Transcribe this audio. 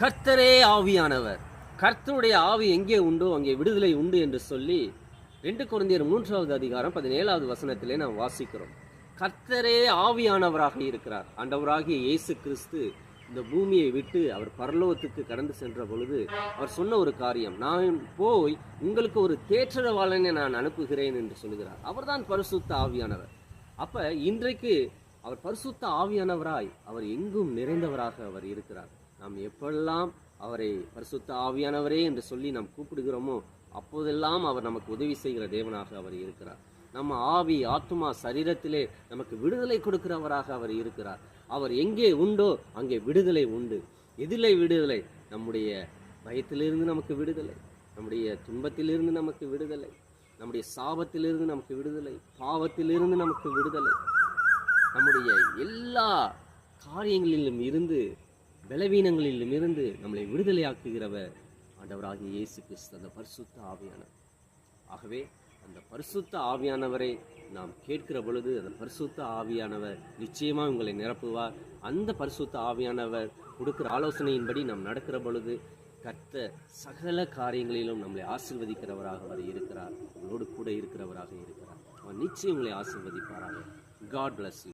கர்த்தரே ஆவியானவர். கர்த்தருடைய ஆவி எங்கே உண்டோ அங்கே விடுதலை உண்டு என்று சொல்லி ரெண்டு குழந்தையர் மூன்றாவது அதிகாரம் பதினேழாவது வசனத்திலே நாம் வாசிக்கிறோம். கர்த்தரே ஆவியானவராக இருக்கிறார். ஆண்டவராகிய இயேசு கிறிஸ்து இந்த பூமியை விட்டு அவர் பரலோகத்துக்கு கடந்து சென்ற பொழுது அவர் சொன்ன ஒரு காரியம் நான் போய் உங்களுக்கு ஒரு தேற்றரவாளனை நான் அனுப்புகிறேன் என்று சொல்கிறார் அவர்தான் பரிசுத்த ஆவியானவர். அப்ப இன்றைக்கு அவர் பரிசுத்த ஆவியானவராய் அவர் எங்கும் நிறைந்தவராக அவர் இருக்கிறார். நாம் எப்பெல்லாம் அவரை பரிசுத்த ஆவியானவரே என்று சொல்லி நாம் கூப்பிடுகிறோமோ அப்போதெல்லாம் அவர் நமக்கு உதவி செய்கிற தேவனாக அவர் இருக்கிறார். நம்ம ஆவி ஆத்மா சரீரத்திலே நமக்கு விடுதலை கொடுக்கிறவராக அவர் இருக்கிறார். அவர் எங்கே உண்டோ அங்கே விடுதலை உண்டு. எதிலே விடுதலை? நம்முடைய பயத்திலிருந்து நமக்கு விடுதலை. நம்முடைய துன்பத்திலிருந்து நமக்கு விடுதலை. நம்முடைய சாபத்திலிருந்து நமக்கு விடுதலை. பாவத்திலிருந்து நமக்கு விடுதலை. நம்முடைய எல்லா காரியங்களிலும் இருந்து பலவீனங்களிலிருந்து நம்மளை விடுதலையாக்குகிறவர் ஆண்டவராகிய இயேசு கிறிஸ்து அந்த பரிசுத்த ஆவியானவர். ஆகவே அந்த பரிசுத்த ஆவியானவரை நாம் கேட்கிற பொழுது அந்த பரிசுத்த ஆவியானவர் நிச்சயமாக உங்களை நிரப்புவார். அந்த பரிசுத்த ஆவியானவர் கொடுக்கிற ஆலோசனையின்படி நாம் நடக்கிற பொழுது கத்த சகல காரியங்களிலும் நம்மளை ஆசிர்வதிக்கிறவராக அவர் இருக்கிறார். உங்களோடு கூட இருக்கிறவராக இருக்கிறார். அவர் நிச்சயம் உங்களை ஆசிர்வதிப்பாராக. God bless you